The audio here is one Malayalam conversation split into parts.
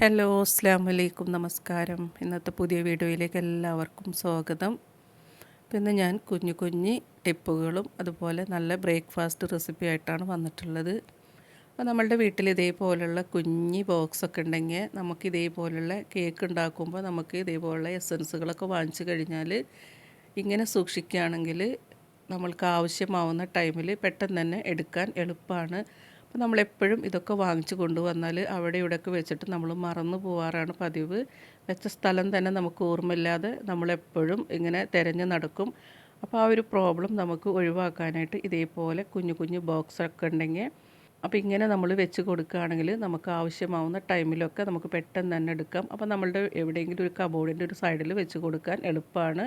ഹലോ അസ്സാം വലൈക്കും നമസ്കാരം. ഇന്നത്തെ പുതിയ വീഡിയോയിലേക്ക് എല്ലാവർക്കും സ്വാഗതം. പിന്നെ ഞാൻ കുഞ്ഞു കുഞ്ഞി ടിപ്പുകളും അതുപോലെ നല്ല ബ്രേക്ക്ഫാസ്റ്റ് റെസിപ്പി ആയിട്ടാണ് വന്നിട്ടുള്ളത്. അപ്പോൾ നമ്മളുടെ വീട്ടിൽ ഇതേപോലുള്ള കുഞ്ഞി ബോക്സൊക്കെ ഉണ്ടെങ്കിൽ നമുക്ക് ഇതേപോലുള്ള കേക്ക് ഉണ്ടാക്കുമ്പോൾ നമുക്ക് ഇതേപോലുള്ള എസൻസുകളൊക്കെ വാങ്ങിച്ചു കഴിഞ്ഞാൽ ഇങ്ങനെ സൂക്ഷിക്കുകയാണെങ്കിൽ നമ്മൾക്ക് ആവശ്യമാവുന്ന ടൈമിൽ പെട്ടെന്ന് തന്നെ എടുക്കാൻ എളുപ്പമാണ്. അപ്പോൾ നമ്മളെപ്പോഴും ഇതൊക്കെ വാങ്ങിച്ചു കൊണ്ടുവന്നാൽ അവിടെ ഇവിടെയൊക്കെ വെച്ചിട്ട് നമ്മൾ മറന്നു പോവാറാണ് പതിവ്. വെച്ച സ്ഥലം തന്നെ നമുക്ക് ഓർമ്മയില്ലാതെ നമ്മളെപ്പോഴും ഇങ്ങനെ തിരഞ്ഞു നടക്കും. അപ്പോൾ ആ ഒരു പ്രോബ്ലം നമുക്ക് ഒഴിവാക്കാനായിട്ട് ഇതേപോലെ കുഞ്ഞു കുഞ്ഞു ബോക്സൊക്കെ ഉണ്ടെങ്കിൽ അപ്പോൾ ഇങ്ങനെ നമ്മൾ വെച്ച് കൊടുക്കുകയാണെങ്കിൽ നമുക്ക് ആവശ്യമാവുന്ന ടൈമിലൊക്കെ നമുക്ക് പെട്ടെന്ന് തന്നെ എടുക്കാം. അപ്പോൾ നമ്മളുടെ എവിടെയെങ്കിലും ഒരു കബോർഡിന്റെ ഒരു സൈഡിൽ വെച്ച് കൊടുക്കാൻ എളുപ്പമാണ്.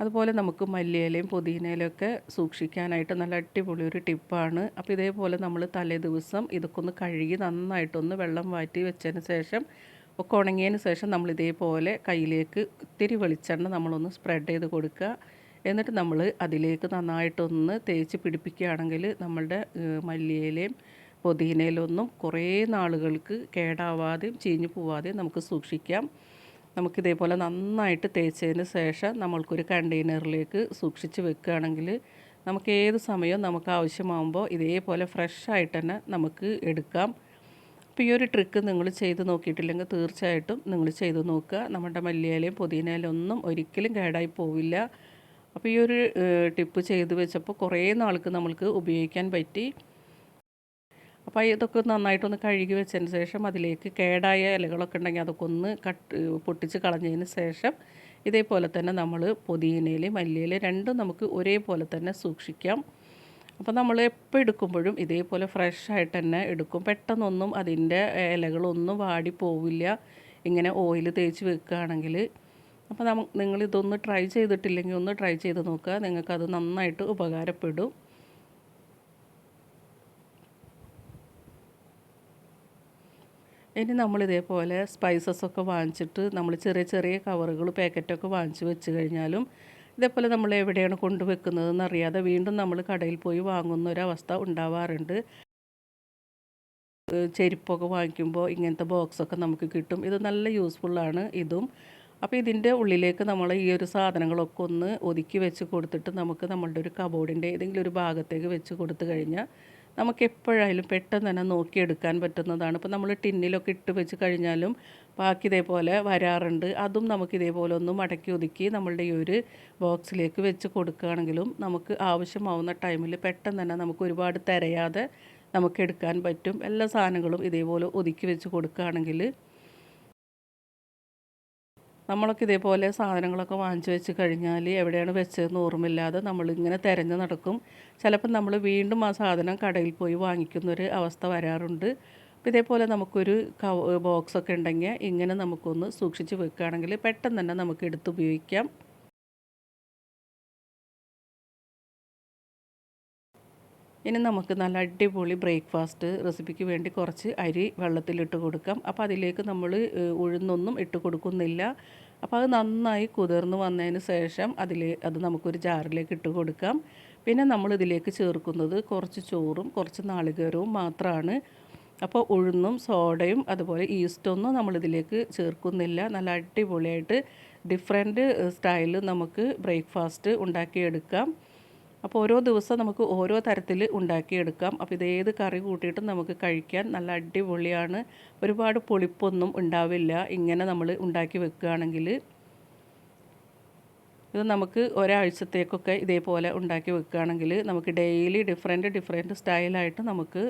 അതുപോലെ നമുക്ക് മല്ലിയിലയും പുതിനയിലൊക്കെ സൂക്ഷിക്കാനായിട്ട് നല്ല അടിപൊളി ഒരു ടിപ്പാണ്. അപ്പോൾ ഇതേപോലെ നമ്മൾ തലേ ദിവസം ഇതൊക്കെ ഒന്ന് കഴുകി നന്നായിട്ടൊന്ന് വെള്ളം വാറ്റി വെച്ചതിന് ശേഷം ഒക്കെ ഉണങ്ങിയതിന് ശേഷം നമ്മൾ ഇതേപോലെ കയ്യിലേക്ക് ഇത്തിരി വെളിച്ചെണ്ണ നമ്മളൊന്ന് സ്പ്രെഡ് ചെയ്ത് കൊടുക്കുക. എന്നിട്ട് നമ്മൾ അതിലേക്ക് നന്നായിട്ടൊന്ന് തേച്ച് പിടിപ്പിക്കുകയാണെങ്കിൽ നമ്മളുടെ മല്ലിയിലയും പുതിനയിലൊന്നും കുറേ നാളുകൾക്ക് കേടാവാതെയും ചീഞ്ഞു പോവാതെയും നമുക്ക് സൂക്ഷിക്കാം. നമുക്കിതേപോലെ നന്നായിട്ട് തേച്ചതിന് ശേഷം നമ്മൾക്കൊരു കണ്ടെയ്നറിലേക്ക് സൂക്ഷിച്ച് വെക്കുകയാണെങ്കിൽ നമുക്ക് ഏത് സമയവും നമുക്ക് ആവശ്യമാകുമ്പോൾ ഇതേപോലെ ഫ്രഷ് ആയിട്ട് തന്നെ നമുക്ക് എടുക്കാം. അപ്പോൾ ഈ ഒരു ട്രിക്ക് നിങ്ങൾ ചെയ്ത് നോക്കിയിട്ടില്ലെങ്കിൽ തീർച്ചയായിട്ടും നിങ്ങൾ ചെയ്ത് നോക്കുക. നമ്മുടെ മല്ലിയിലയും പുതിനയിലും ഒന്നും ഒരിക്കലും കേടായി പോവില്ല. അപ്പോൾ ഈ ഒരു ടിപ്പ് ചെയ്ത് വെച്ചപ്പോൾ കുറേ നാൾക്ക് നമ്മൾക്ക് ഉപയോഗിക്കാൻ പറ്റി. അപ്പോൾ ഇതൊക്കെ നന്നായിട്ടൊന്ന് കഴുകി വെച്ചതിന് ശേഷം അതിലേക്ക് കേടായ ഇലകളൊക്കെ ഉണ്ടെങ്കിൽ അതൊക്കെ ഒന്ന് കട്ട് പൊട്ടിച്ച് കളഞ്ഞതിന് ശേഷം ഇതേപോലെ തന്നെ നമ്മൾ പുതിനയിൽ മല്ലിയിൽ രണ്ടും നമുക്ക് ഒരേപോലെ തന്നെ സൂക്ഷിക്കാം. അപ്പോൾ നമ്മൾ എപ്പോൾ എടുക്കുമ്പോഴും ഇതേപോലെ ഫ്രഷ് ആയിട്ട് തന്നെ എടുക്കും. പെട്ടെന്നൊന്നും അതിന്റെ ഇലകളൊന്നും വാടി പോവില്ല. ഇങ്ങനെ ഓയിൽ തേച്ച് വെക്കുകയാണെങ്കിൽ അപ്പോൾ നമ്മ നിങ്ങളിതൊന്ന് ട്രൈ ചെയ്തിട്ടില്ലെങ്കിൽ ഒന്ന് ട്രൈ ചെയ്ത് നോക്കുക. നിങ്ങൾക്കത് നന്നായിട്ട് ഉപകാരപ്പെടും. ഇനി നമ്മൾ ഇതേപോലെ സ്പൈസസ് ഒക്കെ വാങ്ങിച്ചിട്ട് നമ്മൾ ചെറിയ ചെറിയ കവറുകൾ പാക്കറ്റൊക്കെ വാങ്ങിച്ച് വെച്ച് കഴിഞ്ഞാലും ഇതേപോലെ നമ്മൾ എവിടെയാണ് കൊണ്ടുവെക്കുന്നതെന്ന് അറിയാതെ വീണ്ടും നമ്മൾ കടയിൽ പോയി വാങ്ങുന്ന ഒരവസ്ഥ ഉണ്ടാവാറുണ്ട്. ചെരുപ്പൊക്കെ വാങ്ങിക്കുമ്പോൾ ഇങ്ങനത്തെ ബോക്സൊക്കെ നമുക്ക് കിട്ടും. ഇത് നല്ല യൂസ്ഫുള്ളാണ് ഇതും. അപ്പോൾ ഇതിന്റെ ഉള്ളിലേക്ക് നമ്മൾ ഈ ഒരു സാധനങ്ങളൊക്കെ ഒന്ന് ഒതുക്കി വെച്ച് കൊടുത്തിട്ട് നമുക്ക് നമ്മളുടെ ഒരു കബോർഡിന്റെ ഏതെങ്കിലും ഒരു ഭാഗത്തേക്ക് വെച്ച് കൊടുത്തു കഴിഞ്ഞാൽ നമുക്ക് എപ്പോഴായാലും പെട്ടെന്ന് തന്നെ നോക്കിയെടുക്കാൻ പറ്റുന്നതാണ്. ഇപ്പോൾ നമ്മൾ ടിന്നിലൊക്കെ ഇട്ട് വെച്ച് കഴിഞ്ഞാലും ബാക്കി ഇതേപോലെ വരാറുണ്ട്. അതും നമുക്ക് ഇതേപോലെ ഒന്ന് മടക്കി ഒതുക്കി നമ്മളുടെ ഈ ഒരു ബോക്സിലേക്ക് വെച്ച് കൊടുക്കുകയാണെങ്കിലും നമുക്ക് ആവശ്യമാവുന്ന ടൈമിൽ പെട്ടെന്ന് തന്നെ നമുക്ക് ഒരുപാട് തിരയാതെ നമുക്ക് എടുക്കാൻ പറ്റും. എല്ലാ സാധനങ്ങളും ഇതേപോലെ ഒതുക്കി വെച്ച് കൊടുക്കുകയാണെങ്കിൽ നമ്മളൊക്കെ ഇതേപോലെ സാധനങ്ങളൊക്കെ വാങ്ങിച്ചു വെച്ച് കഴിഞ്ഞാൽ എവിടെയാണ് വെച്ചതെന്ന് ഓർമ്മയില്ലാതെ നമ്മളിങ്ങനെ തിരഞ്ഞു നടക്കും. ചിലപ്പോൾ നമ്മൾ വീണ്ടും ആ സാധനം കടയിൽ പോയി വാങ്ങിക്കുന്നൊരു അവസ്ഥ വരാറുണ്ട്. അപ്പോൾ ഇതേപോലെ നമുക്കൊരു കവ ബോക്സൊക്കെ ഉണ്ടെങ്കിൽ ഇങ്ങനെ നമുക്കൊന്ന് സൂക്ഷിച്ച് വെക്കുകയാണെങ്കിൽ പെട്ടെന്ന് തന്നെ നമുക്ക് എടുത്ത് ഉപയോഗിക്കാം. ഇനി നമുക്ക് നല്ല അടിപൊളി ബ്രേക്ക്ഫാസ്റ്റ് റെസിപ്പിക്ക് വേണ്ടി കുറച്ച് അരി വെള്ളത്തിലിട്ട് കൊടുക്കാം. അപ്പോൾ അതിലേക്ക് നമ്മൾ ഉഴുന്നൊന്നും ഇട്ട് കൊടുക്കുന്നില്ല. അപ്പോൾ അത് നന്നായി കുതിർന്ന് വന്നതിന് ശേഷം അതിൽ അത് നമുക്കൊരു ജാറിലേക്ക് ഇട്ട് കൊടുക്കാം. പിന്നെ നമ്മൾ ഇതിലേക്ക് ചേർക്കുന്നത് കുറച്ച് ചോറും കുറച്ച് നാളികേരവും മാത്രമാണ് അപ്പോൾ ഉഴുന്നും സോഡയും അതുപോലെ ഈസ്റ്റൊന്നും നമ്മളിതിലേക്ക് ചേർക്കുന്നില്ല. നല്ല അടിപൊളിയായിട്ട് ഡിഫറെന്റ് സ്റ്റൈലിൽ നമുക്ക് ബ്രേക്ക്ഫാസ്റ്റ് ഉണ്ടാക്കിയെടുക്കാം. അപ്പോൾ ഓരോ ദിവസം നമുക്ക് ഓരോ തരത്തിൽ ഉണ്ടാക്കിയെടുക്കാം. അപ്പോൾ ഇത് ഏത് കറി കൂട്ടിയിട്ടും നമുക്ക് കഴിക്കാൻ നല്ല അടിപൊളിയാണ്. ഒരുപാട് പൊളിപ്പൊന്നും ഉണ്ടാവില്ല. ഇങ്ങനെ നമ്മൾ ഉണ്ടാക്കി വെക്കുകയാണെങ്കിൽ ഇത് നമുക്ക് ഒരാഴ്ചത്തേക്കൊക്കെ ഇതേപോലെ ഉണ്ടാക്കി വെക്കുകയാണെങ്കിൽ നമുക്ക് ഡെയിലി ഡിഫറെന്റ് ഡിഫറെന്റ് സ്റ്റൈലായിട്ട് നമുക്ക്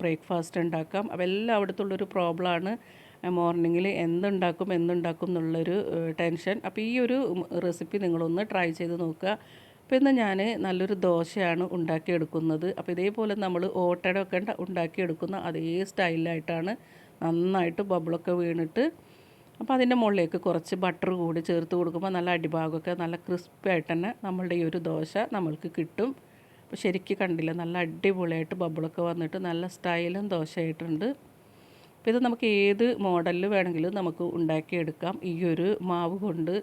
ബ്രേക്ക്ഫാസ്റ്റ് ഉണ്ടാക്കാം. അപ്പോൾ എല്ലായിടത്തുള്ളൊരു പ്രോബ്ലമാണ് മോർണിംഗിൽ എന്തുണ്ടാക്കും എന്തുണ്ടാക്കും എന്നുള്ളൊരു ടെൻഷൻ അപ്പോൾ ഈ ഒരു റെസിപ്പി നിങ്ങളൊന്ന് ട്രൈ ചെയ്ത് നോക്കുക. അപ്പോൾ ഇന്ന് ഞാൻ നല്ലൊരു ദോശയാണ് ഉണ്ടാക്കിയെടുക്കുന്നത്. അപ്പോൾ ഇതേപോലെ നമ്മൾ ഓട്ടയുടെ ഒക്കെ ഉണ്ടാക്കിയെടുക്കുന്ന അതേ സ്റ്റൈലിലായിട്ടാണ് നന്നായിട്ട് ബബിളൊക്കെ വീണിട്ട് അപ്പോൾ അതിന്റെ മുകളിലേക്ക് കുറച്ച് ബട്ടർ കൂടി ചേർത്ത് കൊടുക്കുമ്പോൾ നല്ല അടിഭാഗമൊക്കെ നല്ല ക്രിസ്പി ആയിട്ട് തന്നെ നമ്മളുടെ ഈ ഒരു ദോശ നമ്മൾക്ക് കിട്ടും. അപ്പോൾ ശരിക്കും കണ്ടില്ല നല്ല അടിപൊളിയായിട്ട് ബബിളൊക്കെ വന്നിട്ട് നല്ല സ്റ്റൈലും ദോശയായിട്ടുണ്ട്. അപ്പോൾ ഇത് നമുക്ക് ഏത് മോഡലിൽ വേണമെങ്കിലും നമുക്ക് ഉണ്ടാക്കിയെടുക്കാം. ഈ ഒരു മാവ് കൊണ്ട്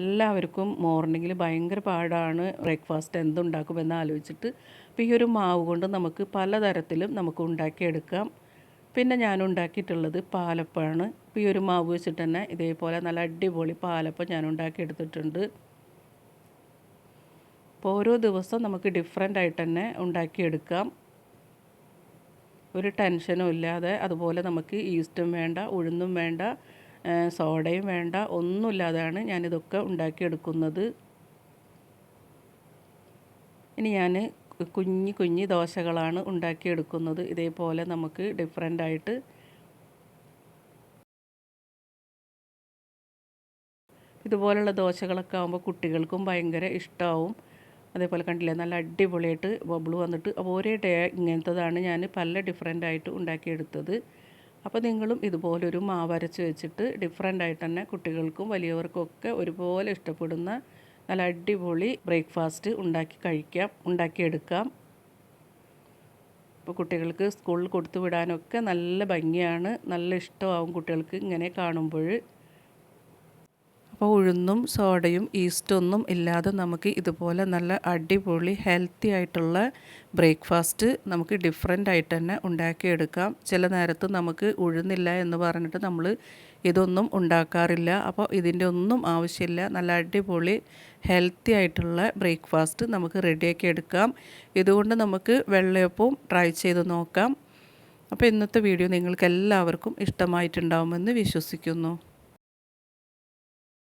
എല്ലാവർക്കും മോർണിംഗിൽ ഭയങ്കര പാടാണ്. ബ്രേക്ക്ഫാസ്റ്റ് എന്തുണ്ടാക്കുമെന്ന് ആലോചിച്ചിട്ട് അപ്പോൾ ഈ ഒരു മാവ് കൊണ്ട് നമുക്ക് പലതരത്തിലും നമുക്ക് ഉണ്ടാക്കിയെടുക്കാം. പിന്നെ ഞാൻ ഉണ്ടാക്കിയിട്ടുള്ളത് പാലപ്പമാണ്. അപ്പോൾ ഈ ഒരു മാവ് വെച്ചിട്ട് തന്നെ ഇതേപോലെ നല്ല അടിപൊളി പാലപ്പം ഞാൻ ഉണ്ടാക്കിയെടുത്തിട്ടുണ്ട്. അപ്പോൾ ഓരോ ദിവസം നമുക്ക് ഡിഫറെന്റ് ആയിട്ട് തന്നെ ഉണ്ടാക്കിയെടുക്കാം. ഒരു ടെൻഷനും ഇല്ലാതെ അതുപോലെ നമുക്ക് ഈസ്റ്റും വേണ്ട ഉഴുന്നും വേണ്ട സോഡയും വേണ്ട ഒന്നുമില്ലാതെയാണ് ഞാനിതൊക്കെ ഉണ്ടാക്കിയെടുക്കുന്നത്. ഇനി ഞാൻ കുഞ്ഞു കുഞ്ഞു ദോശകളാണ് ഉണ്ടാക്കിയെടുക്കുന്നത്. ഇതേപോലെ നമുക്ക് ഡിഫറെന്റ് ആയിട്ട് ഇതുപോലുള്ള ദോശകളൊക്കെ ആകുമ്പോൾ കുട്ടികൾക്കും ഭയങ്കര ഇഷ്ടമാവും അതേപോലെ കണ്ടില്ലേ നല്ല അടിപൊളിയായിട്ട് ബബിൾ വന്നിട്ട് അപ്പോൾ ഒരേ ഡേ ഇങ്ങനത്തതാണ് ഞാൻ പല ഡിഫറെന്റ് ആയിട്ട് ഉണ്ടാക്കിയെടുത്തത്. അപ്പോൾ നിങ്ങളും ഇതുപോലൊരു മാവരച്ച് വെച്ചിട്ട് ഡിഫറെന്റ് ആയിട്ട് തന്നെ കുട്ടികൾക്കും വലിയവർക്കും ഒക്കെ ഒരുപോലെ ഇഷ്ടപ്പെടുന്ന നല്ല അടിപൊളി ബ്രേക്ക്ഫാസ്റ്റ് ഉണ്ടാക്കി കഴിക്കാം ഉണ്ടാക്കിയെടുക്കാം ഇപ്പോൾ കുട്ടികൾക്ക് സ്കൂളിൽ കൊടുത്തു വിടാനൊക്കെ നല്ല ഭംഗിയാണ് നല്ല ഇഷ്ടമാവും കുട്ടികൾക്ക് ഇങ്ങനെ കാണുമ്പോൾ. അപ്പോൾ ഉഴുന്നും സോഡയും ഈസ്റ്റൊന്നും ഇല്ലാതെ നമുക്ക് ഇതുപോലെ നല്ല അടിപൊളി ഹെൽത്തി ആയിട്ടുള്ള ബ്രേക്ക്ഫാസ്റ്റ് നമുക്ക് ഡിഫറെന്റ് ആയിട്ട് തന്നെ ഉണ്ടാക്കിയെടുക്കാം. ചില നേരത്ത് നമുക്ക് ഉഴുന്നില്ല എന്ന് പറഞ്ഞിട്ട് നമ്മൾ ഇതൊന്നും ഉണ്ടാക്കാറില്ല. അപ്പോൾ ഇതിന്റെ ഒന്നും ആവശ്യമില്ല. നല്ല അടിപൊളി ഹെൽത്തി ആയിട്ടുള്ള ബ്രേക്ക്ഫാസ്റ്റ് നമുക്ക് റെഡിയാക്കി എടുക്കാം. ഇതുകൊണ്ട് നമുക്ക് വെള്ളയപ്പവും ട്രൈ ചെയ്ത് നോക്കാം. അപ്പോൾ ഇന്നത്തെ വീഡിയോ നിങ്ങൾക്ക് എല്ലാവർക്കും ഇഷ്ടമായിട്ടുണ്ടാവുമെന്ന് വിശ്വസിക്കുന്നു.